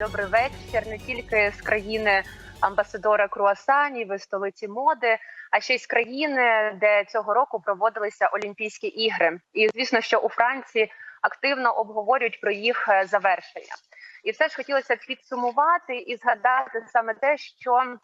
Добрий вечір. Не тільки з країни амбасадора круасанів і столиці моди, а ще й з країни, де цього року проводилися Олімпійські ігри. І звісно, що у Франції активно обговорюють про їх е, завершення. І все ж хотілося підсумувати і згадати саме те, що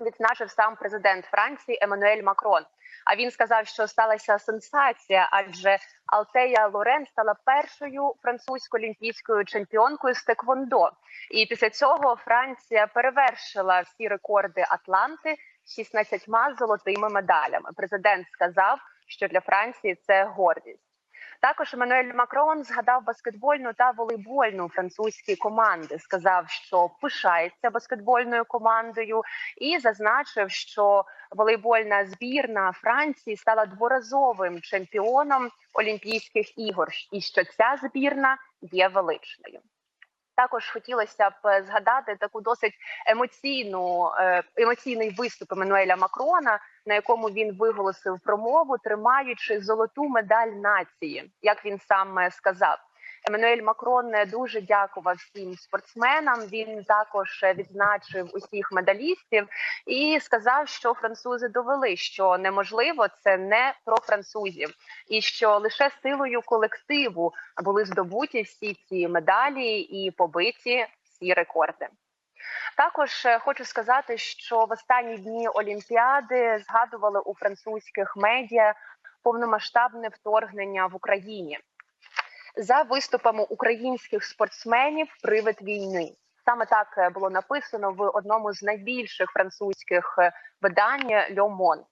відзначив сам президент Франції Еммануель Макрон. А він сказав, що сталася сенсація, адже Алтея Лорен стала першою французькою олімпійською чемпіонкою з теквондо. І після цього Франція перевершила всі рекорди Атланти 16 золотими медалями. Президент сказав, що для Франції це гордість. Також Еммануель Макрон згадав баскетбольну та волейбольну французькі команди. Сказав, що пишається баскетбольною командою, і зазначив, що волейбольна збірна Франції стала дворазовим чемпіоном Олімпійських ігор, і що ця збірна є величною. Також хотілося б згадати таку досить емоційну е, емоційний виступ Еммануеля Макрона, на якому він виголосив промову, тримаючи золоту медаль нації, як він сам е, сказав. Еммануель Макрон е, дуже дякував всім спортсменам. Він також е, відзначив усіх медалістів і сказав, що французи довели, що неможливо це не про французів, і що лише силою колективу були здобуті всі ці медалі і побиті всі рекорди. Також е, хочу сказати, що в останні дні Олімпіади згадували у французьких медіа повномасштабне вторгнення в Україні за виступами українських спортсменів привид війни. Саме так е, було написано в одному з найбільших французьких е, видань Monde.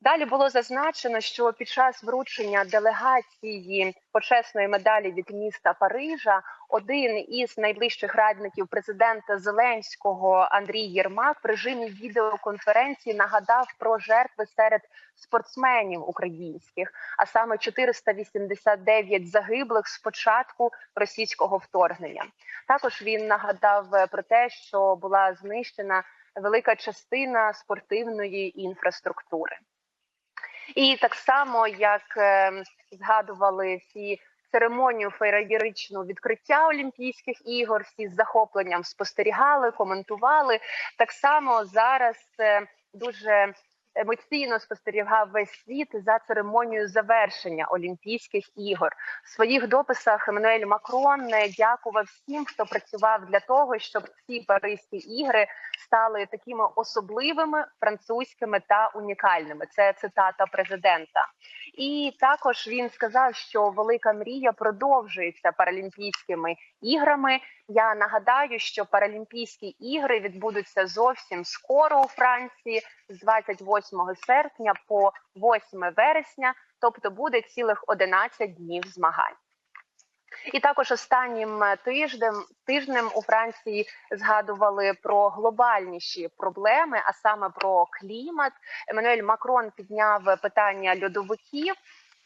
Далі було зазначено, що під час вручення делегації почесної медалі від міста Парижа один із найближчих радників президента Зеленського Андрій Єрмак в режимі відеоконференції нагадав про жертви серед спортсменів українських, а саме 489 загиблих з початку російського вторгнення. Також він нагадав про те, що була знищена велика частина спортивної інфраструктури. І так само як е, згадували всі церемонію фейерверичного відкриття Олімпійських ігор, всі з захопленням спостерігали, коментували. Так само зараз це дуже емоційно спостерігав весь світ за церемонією завершення Олімпійських ігор. В своїх дописах Еммануель Макрон дякував всім, хто працював для того, щоб ці Паризькі ігри стали такими особливими французькими та унікальними. Це цитата президента. І також він сказав, що велика мрія продовжується паралімпійськими іграми. Я нагадаю, що Паралімпійські ігри відбудуться зовсім скоро у Франції з 28 серпня по 8 вересня, тобто буде цілих 11 днів змагань. І також останнім тижнем тижнем у Франції згадували про глобальніші проблеми, а саме про клімат. Еммануель Макрон підняв питання льодовиків.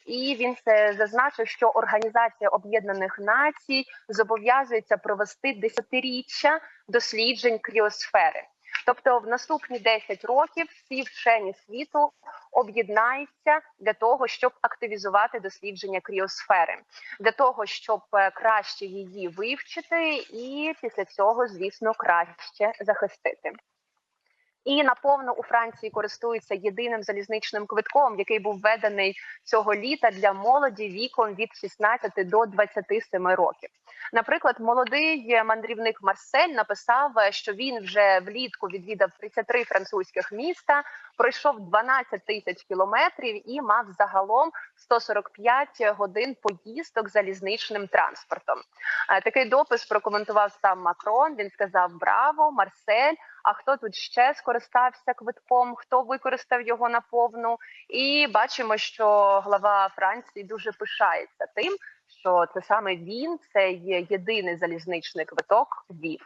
І він це зазначив, що Організація Об'єднаних Націй зобов'язується провести десятиріччя досліджень кріосфери. Тобто, в наступні 10 років всі вчені світу об'єднаються для того, щоб активізувати дослідження кріосфери, для того, щоб е, краще її вивчити, і після цього, звісно, краще захистити. І наповно у Франції користуються єдиним залізничним квитком, який був введений цього літа для молоді віком від 16 до 27 років. Наприклад, молодий мандрівник Марсель написав, що він вже влітку відвідав 33 французьких міста, пройшов 12 тисяч кілометрів і мав загалом 145 годин поїздок залізничним транспортом. Е, Такий допис прокоментував сам Макрон. Він сказав: Браво, Марсель! А хто тут ще скористався квитком? Хто використав його наповну? І бачимо, що глава Франції дуже пишається тим, що це саме він, це є єдиний залізничний квиток вів.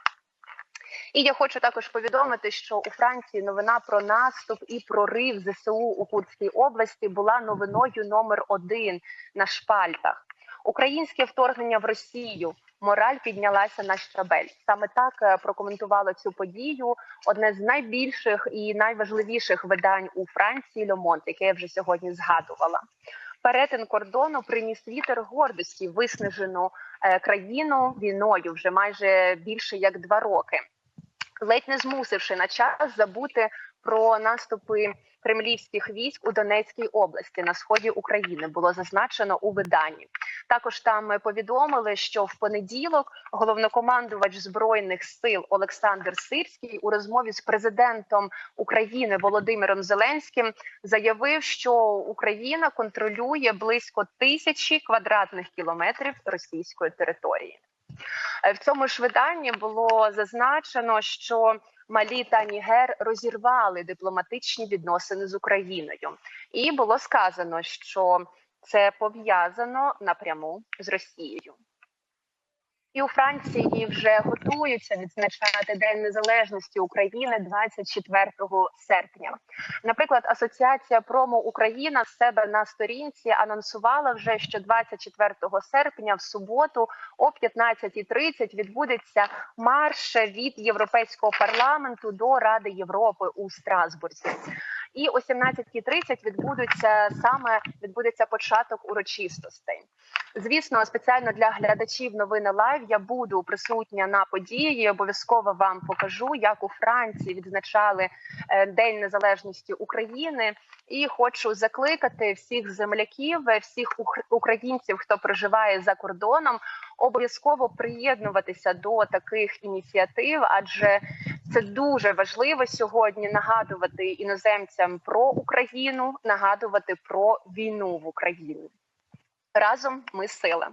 І я хочу також повідомити, що у Франції новина про наступ і прорив ЗСУ у Курській області була новиною номер один на шпальтах. Українське вторгнення в Росію. Мораль піднялася на щабель. Саме так е, прокоментувало цю подію одне з найбільших і найважливіших видань у Франції Льомонт, яке я вже сьогодні згадувала. Перетин кордону приніс вітер гордості виснажену е, країну війною вже майже більше як два роки, ледь не змусивши на час забути про наступи кремлівських військ у Донецькій області на сході України було зазначено у виданні. Також там повідомили, що в понеділок головнокомандувач збройних сил Олександр Сирський у розмові з президентом України Володимиром Зеленським заявив, що Україна контролює близько тисячі квадратних кілометрів російської території. Е, В цьому ж виданні було зазначено, що Малі та Нігер розірвали дипломатичні відносини з Україною, і було сказано, що це пов'язано напряму з Росією. І у Франції вже готуються відзначати День Незалежності України 24 серпня. Наприклад, Асоціація Промо Україна в себе на сторінці анонсувала вже, що 24 серпня в суботу о 15.30 відбудеться марш від Європейського парламенту до Ради Європи у Страсбурзі. І о 17.30 відбудеться саме відбудеться початок урочистостей. Звісно, спеціально для глядачів новини лайв я буду присутня на події. і Обов'язково вам покажу, як у Франції відзначали е, День Незалежності України. І хочу закликати всіх земляків, е, всіх українців, хто проживає за кордоном, обов'язково приєднуватися до таких ініціатив, адже це дуже важливо сьогодні нагадувати іноземцям про Україну, нагадувати про війну в Україні. Разом ми сила.